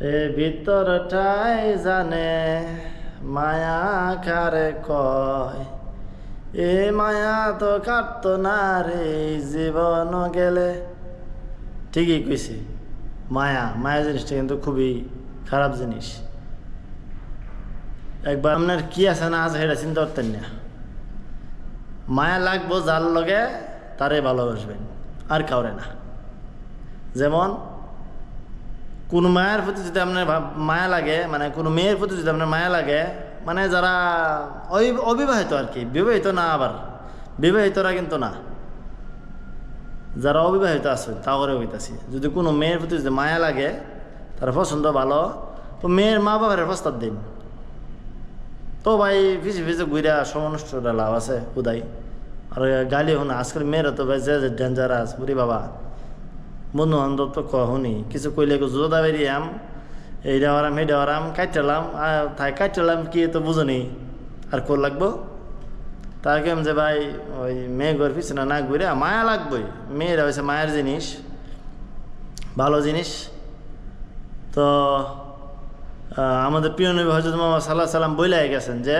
এ ভিতরটাই জানে মায়া কারে কয়। এ মায়া তো কাটতো না রে, জীবন গেলে। ঠিকই কইছি, মায়া মায়া জিনিসটা কিন্তু খুবই খারাপ জিনিস। একবার আপনার কি আছে না আছে সেটা চিন্তা করতেন না। মায়া লাগবো যার লগে, তারে ভালোবাসবেন, আর কাউরে না। যেমন কোন মায়ের প্রতি যদি আপনার মায়া লাগে মানে কোনো মেয়ের প্রতি যদি আপনার মায়া লাগে মানে যারা অবিবাহিত আর কি, বিবাহিত না আবার, বিবাহিতরা কিন্তু না। যারা অবিবাহিত আছে তা করে হইতাছি। যদি কোনো মেয়ের প্রতি যদি মায়া লাগে, তার পছন্দ ভালো, তো মেয়ের মা বাবার প্রস্তাব দিন। তো ভাই, ফিসে ফিসে ঘুরা সমনষ্টটা লাভ আছে উদয় আর গালি হন আজকাল মেয়েরা তো ভাই যে ডেঞ্জারাস বুড়ি বাবা। বন্ধু বান্ধব তো কহনি কিছু কইলে জোদা বেরিয়াম এইটা আরাম সেইটা আরাম কাটলাম আর তাই কাটলাম কি তো বুঝনি আর কোর লাগবো? তার কেম যে ভাই, ওই মেয়ে ঘর পিছনে না ঘুরে মায়া লাগবই। মেয়েরা হয়েছে মায়ের জিনিস ভালো জিনিস তো আমাদের প্রিয় নবী হজরত মোহাম্মদ সাল্লাহ সাল্লাম বইলাই গেছেন যে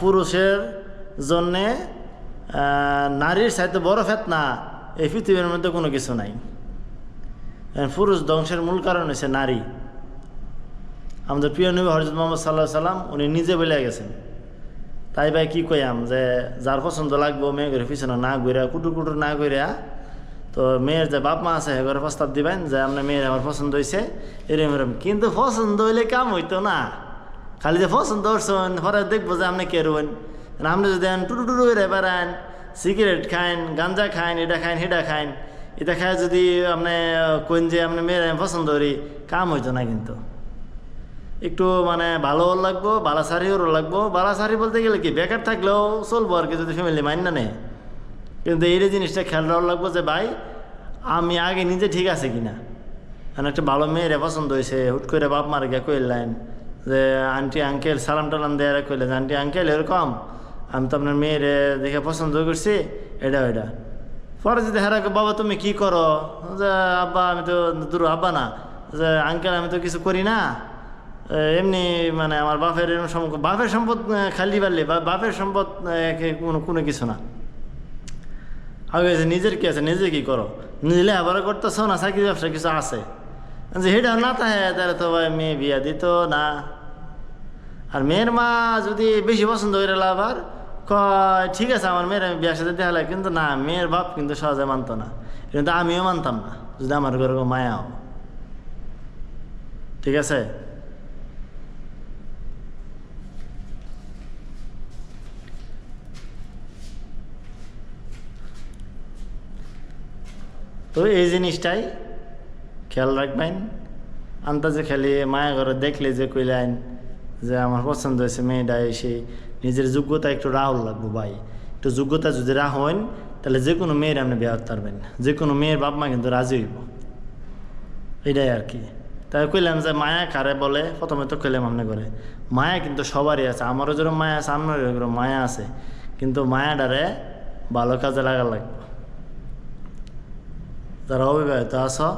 পুরুষের জন্যে নারীর সাথে বড় ফেতনা এই পৃথিবীর মধ্যে কোনো কিছু নাই। পুরুষ ধ্বংসের মূল কারণ হচ্ছে নারী। আমাদের প্রিয় নবী হজরত মোহাম্মদ সাল্লাহ সাল্লাম উনি নিজে বলে গেছেন, তাই ভাই কি কইয়াম যে যার পছন্দ লাগবো মেয়ে ঘরে পিছনে না ঘুরে কুটুর কুটুর না ঘুরে তো মেয়ের যে বাপ মা আছে ঘরে প্রস্তাব দিবেন যে আপনার মেয়ের আমার পছন্দ হয়েছে এরম এরম। কিন্তু পছন্দ হইলে কাম হইতো না। খালি যে পছন্দ করছেন পরে দেখব যে আপনি কে রুবেন। আপনি যদি টুটু টুটু করে বেড়ান সিগারেট খাইন, গাঞ্জা খাইন, এটা খাইন, সেটা খাইন। এটা খায় যদি আপনি কোন যে আপনি মেয়ের পছন্দ করি, কাম হইতো না কিন্তু। একটু মানে ভালো লাগবো বালা শাড়িও লাগবো। বালা শাড়ি বলতে গেলে কি, বেকার থাকলেও চলবো আর কি, যদি ফ্যামিলি মাইন না নেয়। কিন্তু এই জিনিসটা খেয়াল রাখা লাগবো যে, ভাই, আমি আগে নিজে ঠিক আছে কিনা। মানে একটা ভালো মেয়েরে পছন্দ হয়েছে হুট করে বাপ মার গিয়ে কইলেন যে, আন্টি আঙ্কেল সালাম টালাম দেয়ারা কইলেন, আন্টি আঙ্কেল এরকম? আমি তো আপনার মেয়েরে দেখে পছন্দ করছি, এটা, ওইটা। পরে যদি হেরা বাবা, তুমি কি করো? যে, আব্বা, আমি তো দূর আব্বা না। যে, আঙ্কেল, আমি তো কিছু করি না। এমনি মানে আমার বাপের এরকম বাপের সম্পদ খালি পারলে বা, বাপের সম্পদ কোনো কোনো কিছু না। আগে যে নিজের কি আছে, নিজে কি করো? নিজে আবার করতেছো না, চাকরি ব্যবসা কিছু আছে? যে সেটা না থাকে তাহলে তো ভাই মেয়ে বিয়া দিত না। আর মেয়ের মা যদি বেশি পছন্দ করে আবার কয় ঠিক আছে, আমার মেয়ের আমি বিয়ার সাথে দেখালে কিন্তু না, মেয়ের বাপ কিন্তু সহজে মানতো না। কিন্তু আমিও মানতাম না, যদি আমার ঘরে মায়াও ঠিক আছে? তো এই জিনিসটাই খেয়াল রাখবেন। আন্দাজে খালি মায়া ঘরে দেখলে যে কইলেন যে আমার পছন্দ হয়েছে মেয়েটা এসে নিজের যোগ্যতা একটু রাহুল লাগবো ভাই। একটু যোগ্যতা যদি রাখেন তাহলে যে কোনো মেয়ের আপনি বিয়ে পারবেন। যে কোনো মেয়ের বাপ মা কিন্তু রাজি হইব। এটাই আর কি। তাই কইলাম যে মায়া কারে বলে? প্রথমে তো কইলাম আপনি করে মায়া কিন্তু সবারই আছে। আমারও যেরকম মায়া আছে, আপনারও এরকম মায়া আছে। কিন্তু মায়াটারে ভালো কাজে লাগা লাগবে। যারা অবিবাহিত আছো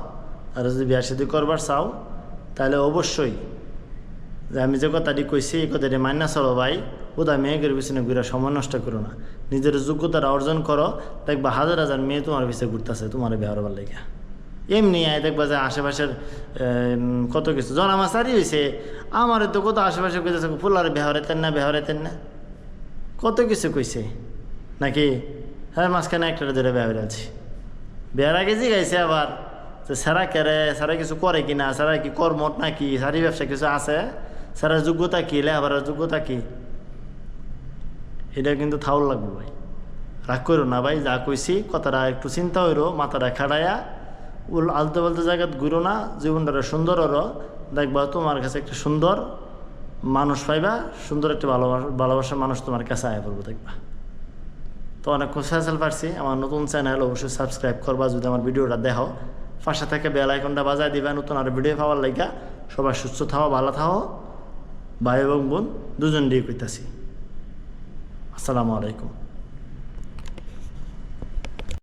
আর যদি বিয়া শাদি করবার চাও, তাহলে অবশ্যই যে আমি যে কথাটি কইছি, এই কথাটি মান্য চলো ভাই। কোথায় মেয়েদের পিছনে ঘুরে সময় নষ্ট করো না। নিজের যোগ্যতাটা অর্জন করো। দেখবা হাজার হাজার মেয়ে তোমার পিছিয়ে ঘুরতেছে, তোমার বিয়ে হবার লেগে এমনি আয় দেখবা যে আশেপাশের কত কিছু। জন আমার সারি হয়েছে আমার তো কত আশেপাশে কইতেছে, ফুলার বেহরেতেন না বেহরেতেন না। কত কিছু কইছে। নাকি হ্যাঁ মাঝখানে একটা ধরে বেহরে আছি। বিয়ার আগে জিগাইছে আবার, যে সারা কেরে সারা কিছু করে কিনা, সারা কি কর্মট নাকি, সারি ব্যবসা কিছু আছে? সারা যোগ্যতা কি লেখাবার যোগ্যতা কি? এটা কিন্তু থাউল লাগবে ভাই। রাগ করো না ভাই, যা কইছি, কথাটা একটু চিন্তা হইরো, মাথাটা খাড়াইয়া উল আলতো বলতে জায়গাত ঘুরো না জীবনটা সুন্দর হরো দেখবা তোমার কাছে একটা সুন্দর মানুষ পাইবা, সুন্দর একটা ভালোবাসা ভালোবাসার মানুষ তোমার কাছে আয় পড়ব, দেখবা। তো অনেক খুশি পারছি, আমার নতুন চ্যানেল অবশ্যই সাবস্ক্রাইব করবা, যদি আমার ভিডিওটা দেখো। পাশে থেকে বেল আইকনটা বাজায় দিবা, নতুন আর ভিডিও পাওয়ার লাইগা। সবাই সুস্থ থাও, ভালো থাও। ভাই এবং বোন দুজন দিয়ে কইতাছি। আসসালামু আলাইকুম।